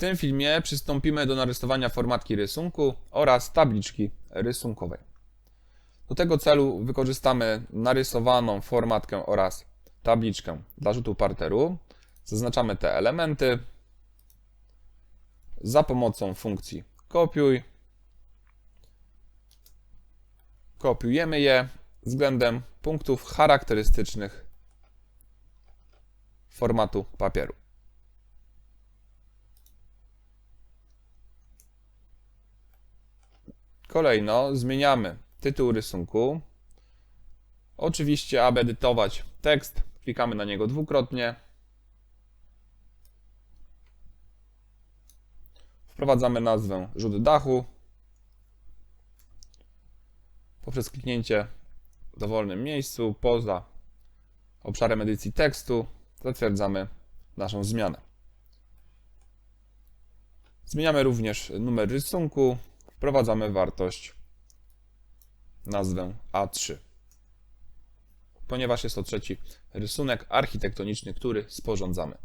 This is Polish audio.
tym filmie przystąpimy do narysowania formatki rysunku oraz tabliczki rysunkowej. Do tego celu wykorzystamy narysowaną formatkę oraz tabliczkę dla rzutu parteru. Zaznaczamy te elementy za pomocą funkcji kopiuj. Kopiujemy je względem punktów charakterystycznych formatu papieru. Kolejno zmieniamy tytuł rysunku. Oczywiście, aby edytować tekst, klikamy na niego dwukrotnie. Wprowadzamy nazwę rzut dachu. Poprzez kliknięcie w dowolnym miejscu poza obszarem edycji tekstu zatwierdzamy naszą zmianę. Zmieniamy również numer rysunku. Wprowadzamy wartość nazwę A3. Ponieważ jest to trzeci rysunek architektoniczny, który sporządzamy.